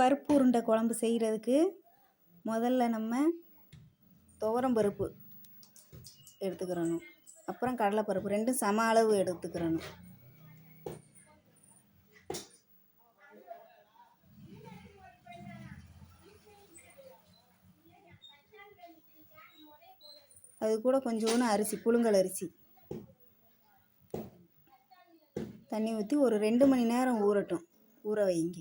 பருப்பு உருண்டை குழம்பு செய்கிறதுக்கு முதல்ல நம்ம துவரம் பருப்பு எடுத்துக்கிறணும். அப்புறம் கடலைப்பருப்பு ரெண்டும் சம அளவு எடுத்துக்கிறணும். அது கூட கொஞ்சோன்னு அரிசி புழுங்கல் அரிசி. தண்ணி ஊற்றி ஒரு ரெண்டு மணி நேரம் ஊறட்டும். ஊற வைங்க.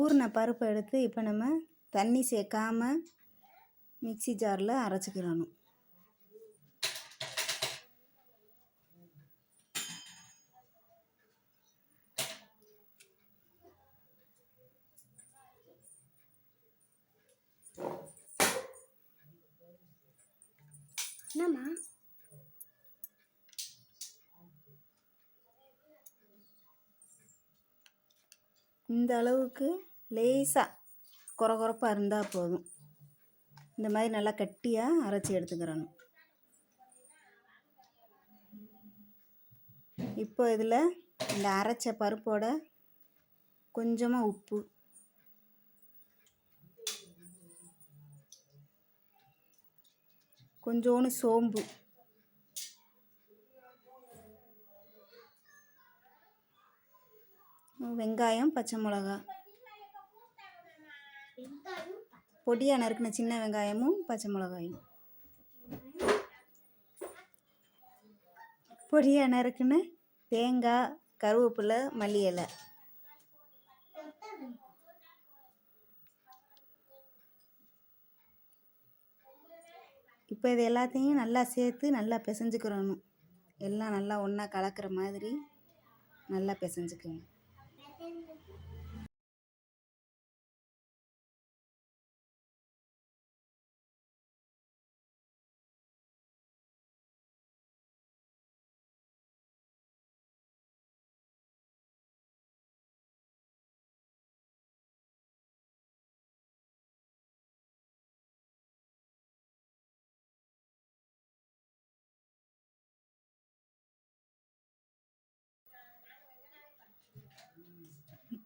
ஊறின பருப்பை எடுத்து இப்போ நம்ம தண்ணி சேர்க்காம மிக்ஸி ஜாரில் அரைச்சிக்கிறணும். என்னம்மா? இந்த அளவுக்கு லேசாக குறை குறைப்பாக இருந்தால் போதும். இந்த மாதிரி நல்லா கட்டியாக அரைச்சி எடுத்துக்கிறணும். இப்போ இதில் இந்த அரைச்ச பருப்போட கொஞ்சமாக உப்பு. கொஞ்சோண்டு சோம்பு. வெங்காயம் பச்சை மிளகா. பொடியாக நறுக்கின சின்ன வெங்காயமும் பச்சை மிளகாயும். பொடியாக நறுக்கின தேங்காய் கருவேப்பிலை மல்லி இலை. இப்போ இது எல்லாத்தையும் நல்லா சேர்த்து நல்லா பிசைஞ்சுக்கிறணும். எல்லாம் நல்லா ஒன்றா கலக்கிற மாதிரி நல்லா in the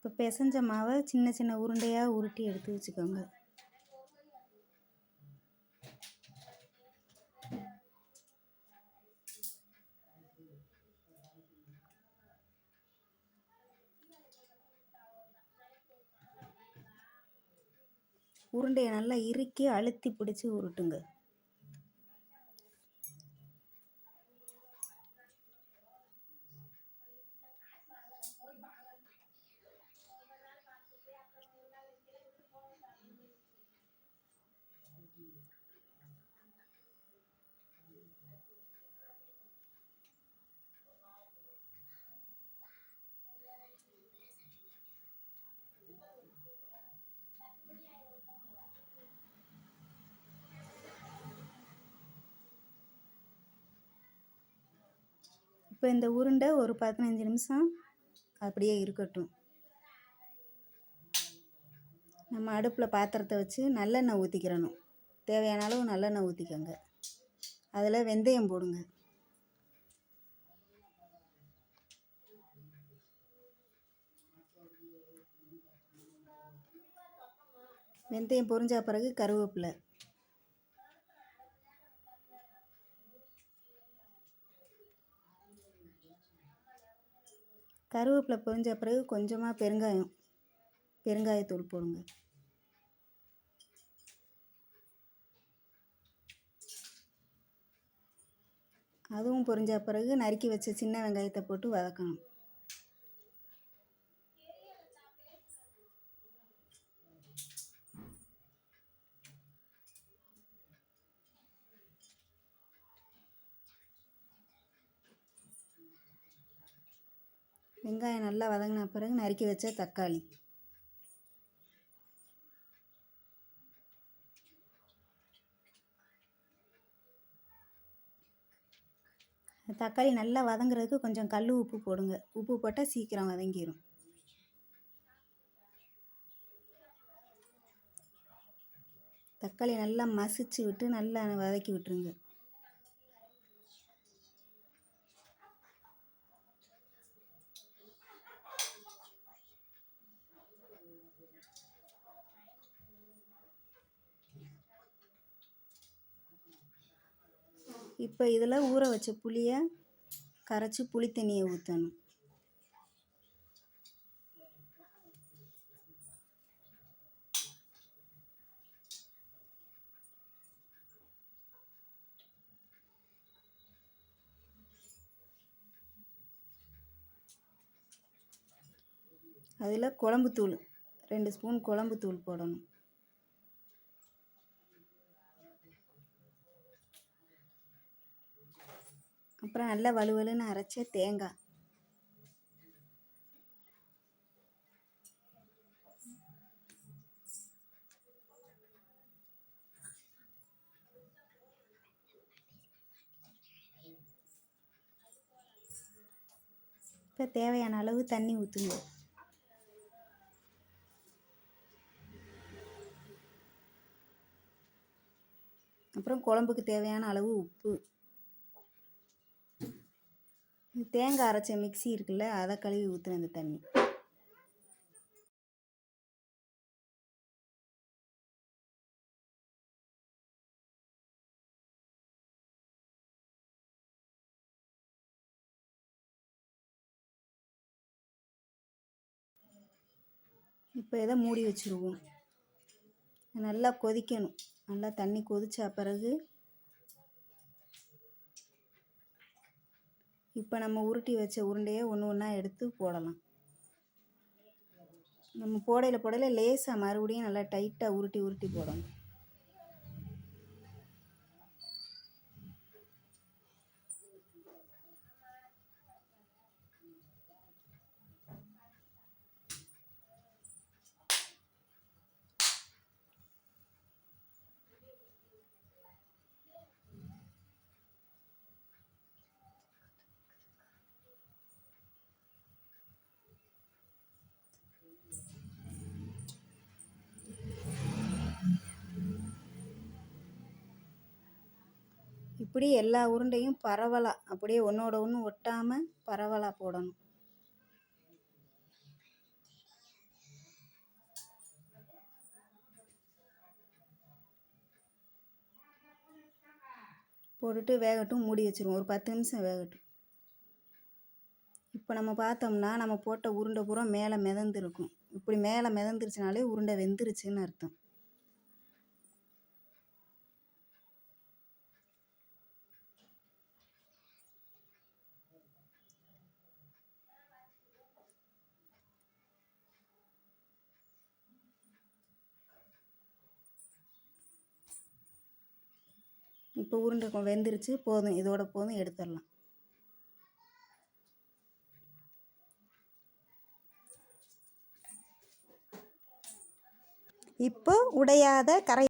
இப்போ பிசைஞ்ச மாவை சின்ன சின்ன உருண்டையாக உருட்டி எடுத்து வச்சுக்கோங்க. உருண்டையை நல்லா இறுக்கி அழுத்தி பிடிச்சி உருட்டுங்க. இப்போ இந்த உருண்டை ஒரு பதினஞ்சு நிமிஷம் அப்படியே இருக்கட்டும். நம்ம அடுப்பில் பாத்திரத்தை வச்சு நல்லெண்ணெய் ஊற்றிக்கிறணும் தேவையான அளவு நல்லெண்ணெய் ஊற்றிக்கோங்க அதில் வெந்தயம் போடுங்க. வெந்தயம் பொரிஞ்ச பிறகு கருவேப்பிலை. கருவேப்பிலை பொரிஞ்ச பிறகு கொஞ்சமாக பெருங்காயம் பெருங்காயத்தூள் போடுங்க. அதுவும் பொரிஞ்ச பிறகு நறுக்கி வச்ச சின்ன வெங்காயத்தை போட்டு வதக்கணும். வெங்காயம் நல்லா வதங்கின பிறகு நறுக்கி வச்ச தக்காளி. தக்காளி நல்லா வதங்குறதுக்கு கொஞ்சம் கல் உப்பு போடுங்க. உப்பு போட்டால் சீக்கிரம் வதங்கிடும் தக்காளி நல்லா மசிச்சு விட்டு நல்லா வதக்கி விட்டுருங்க. இப்போ இதில் ஊற வச்ச புளியை கரைச்சி புளி தண்ணியை ஊற்றணும் அதில் குழம்புத்தூள் ரெண்டு ஸ்பூன் குழம்புத்தூள் போடணும். அப்புறம் நல்லா வலுவலுன்னு அரைச்ச தேங்காய் இப்போ தேவையான அளவு தண்ணி ஊற்றுங்க அப்புறம் குழம்புக்கு தேவையான அளவு உப்பு. தேங்காய் அரைச்ச மிக்ஸி இருக்குல்ல அதை கழுவி ஊற்றுன அந்த தண்ணி. இப்போ இதை மூடி வச்சுருவோம். நல்லா கொதிக்கணும். நல்லா தண்ணி கொதித்த பிறகு இப்போ நம்ம உருட்டி வச்ச உருண்டையை ஒன்று ஒன்றா எடுத்து போடலாம். நம்ம போடையில் போடையில் லேசாக மறுபடியும் நல்லா டைட்டாக உருட்டி உருட்டி போடணும். இப்படி எல்லா உருண்டையும் பரவலாக அப்படியே ஒன்றோட ஒன்று ஒட்டாமல் பரவலாக போடணும். போட்டுட்டு வேகட்டும் மூடி வச்சுருவோம். ஒரு பத்து நிமிஷம் வேகட்டும். இப்போ நம்ம பார்த்தோம்னா நம்ம போட்ட உருண்டை பூரா மேலே மிதந்துருக்கும். இப்படி மேலே மிதந்துருச்சுனாலே உருண்டை வெந்துருச்சுன்னு அர்த்தம். இப்போ உருண்டை வெந்துருச்சு போதும் இதோட போதும் எடுத்துடலாம். இப்போ உடையாத கரை